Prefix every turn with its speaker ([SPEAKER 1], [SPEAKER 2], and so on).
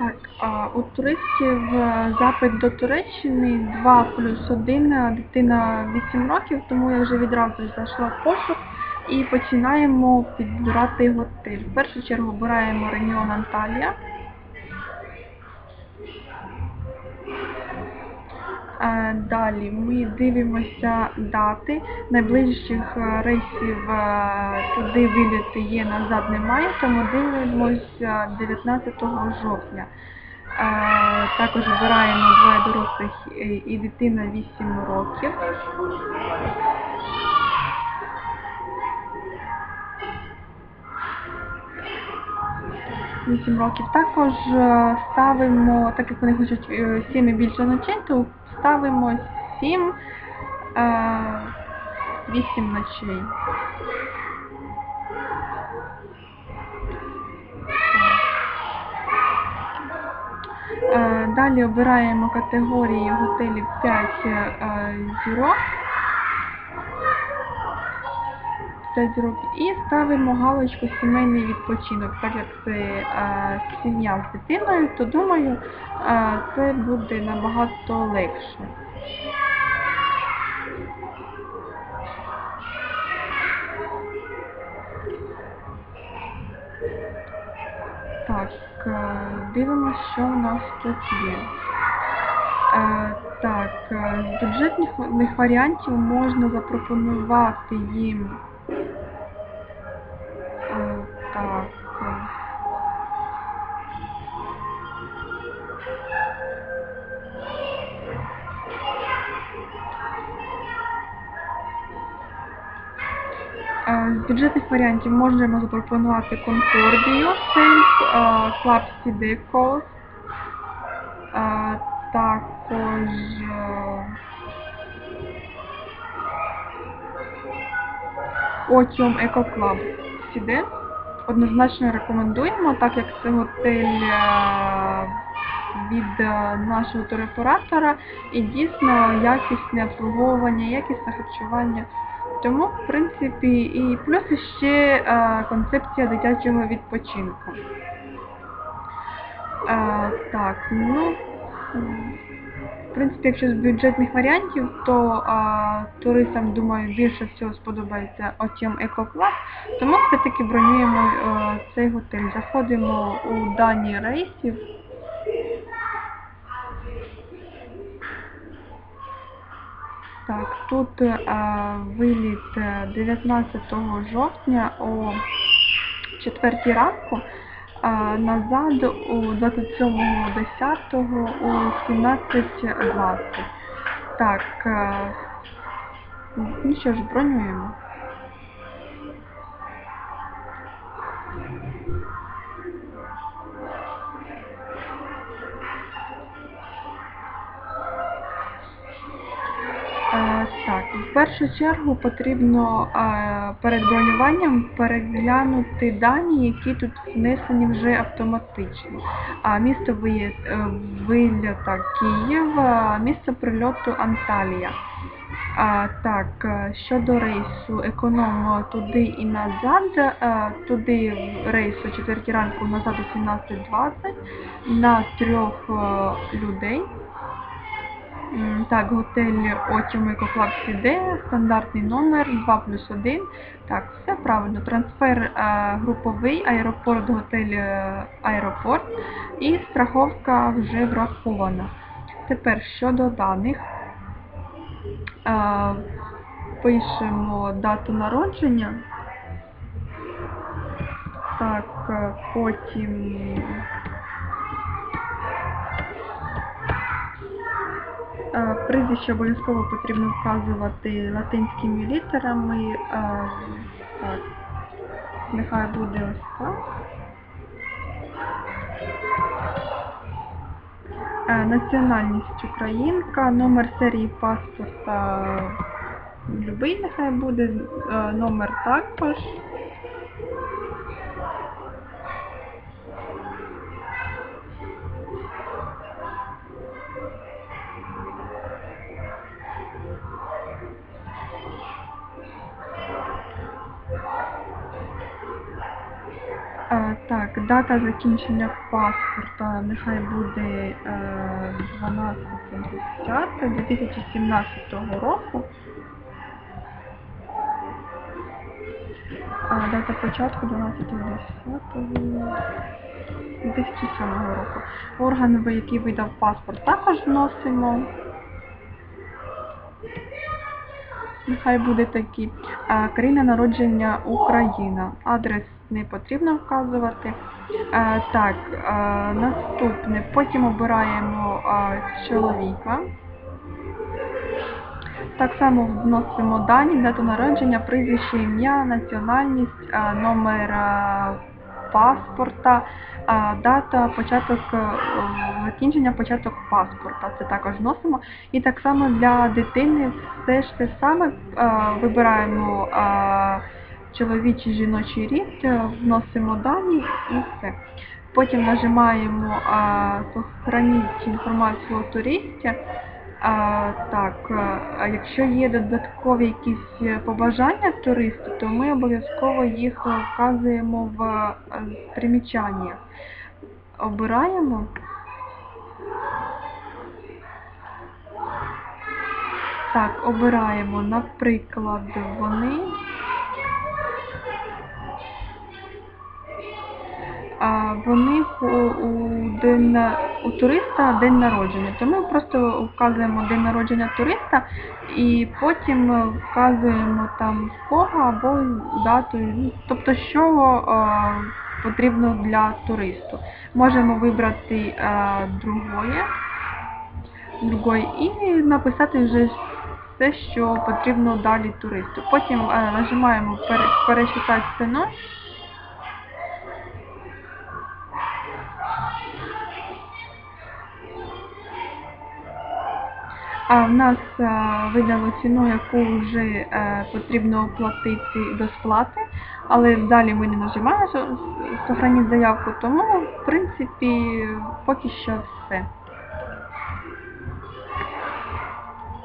[SPEAKER 1] Так, у туристів е, запит до Туреччини 2 плюс 1, дитина 8 років, тому я вже відразу зайшла в пошук і починаємо підбирати готель. В першу чергу обираємо регіон Анталія. Е, Далі ми дивимося дати. Найближчих е, рейсів е, туди виліти є, назад немає, тому дивимося 19 жовтня. Також обираємо двоє дорослих і- дитина 8 років. Вісім років. Також ставимо, так як вони хочуть 7 і більше ночей, то ставимо 7, 8 ночей. Е, Далі обираємо категорії готелів 5 е, зірок. 5 зірок і ставимо галочку сімейний відпочинок. Так як це е, сім'я з дитиною, то думаю, е, це буде набагато легше. Так, е, дивимося, що у нас тут є. Так, з бюджетних варіантів можна запропонувати їм. Бюджетних варіантів можемо запропонувати Конкордію, Сейлс, Club CD Coast, е, також е, Otium Eco Club CD. Однозначно рекомендуємо, так як це готель е, від е, нашого туроператора і дійсно якісне обслуговування, якісне харчування. Тому, в принципі, і плюс ще е, концепція дитячого відпочинку. Е, так, ну, в принципі, якщо з бюджетних варіантів, то е, туристам, думаю, більше всього сподобається Eco Club, тому все-таки бронюємо е, цей готель. Заходимо у дані рейсів. Так, тут е, виліт е, 19 жовтня о 4 ранку, а назад у 27.10 у 17.20. Так, е, ну що ж, бронюємо. В першу чергу потрібно е, перед бронюванням переглянути дані, які тут внесені вже автоматично. Місто е, вильота Київ, а місце прильоту Анталія. А, так, е, щодо рейсу економ туди і назад, е, туди о 4 ранку, назад о 17.20 на трьох людей. Так, готель Eco Club CD, стандартний номер 2 плюс 1. Так, все правильно. Трансфер е, груповий, аеропорт, готель е, аеропорт і страховка вже врахована. Тепер щодо даних. Е, пишемо дату народження. Так, потім Прізвище обов'язково потрібно вказувати латинськими літерами. Е, Так, нехай буде ось так. Е, Національність українка, номер серії паспорта любий нехай буде, е, номер також. Так, дата закінчення паспорта нехай буде е, 12.10 2017 року. Дата початку 12.10 2007 року. Орган, який видав паспорт, також вносимо. Нехай буде такі. А, країна народження Україна. Адрес не потрібно вказувати. А, так, а, наступне. Потім обираємо а, чоловіка. Так само вносимо дані, дату народження, прізвище, ім'я, національність, номер паспорта, дата, початок, е, закінчення, початок паспорта. Це також вносимо. І так само для дитини все ж те саме вибираємо чоловічий жіночий рід, е, вносимо дані і все. Потім нажимаємо «Сохраніть інформацію о туристі. Так, якщо є додаткові якісь е, побажання туристу, то ми обов'язково їх е, вказуємо в е, примічаннях. Обираємо. Так, обираємо, наприклад, вони. Вони у, день, у туриста день народження. То ми просто вказуємо день народження туриста і потім вказуємо там в кого або дату, ну, тобто що е, потрібно для туристу. Можемо вибрати другое, другое і написати вже все, що потрібно далі туристу. Потім е, нажимаємо пере, пересчитати ціну. А в нас е, видало ціну, яку вже е, потрібно оплатити до сплати, але далі ми не нажимаємо «Сохраніть заявку, тому в принципі поки що все.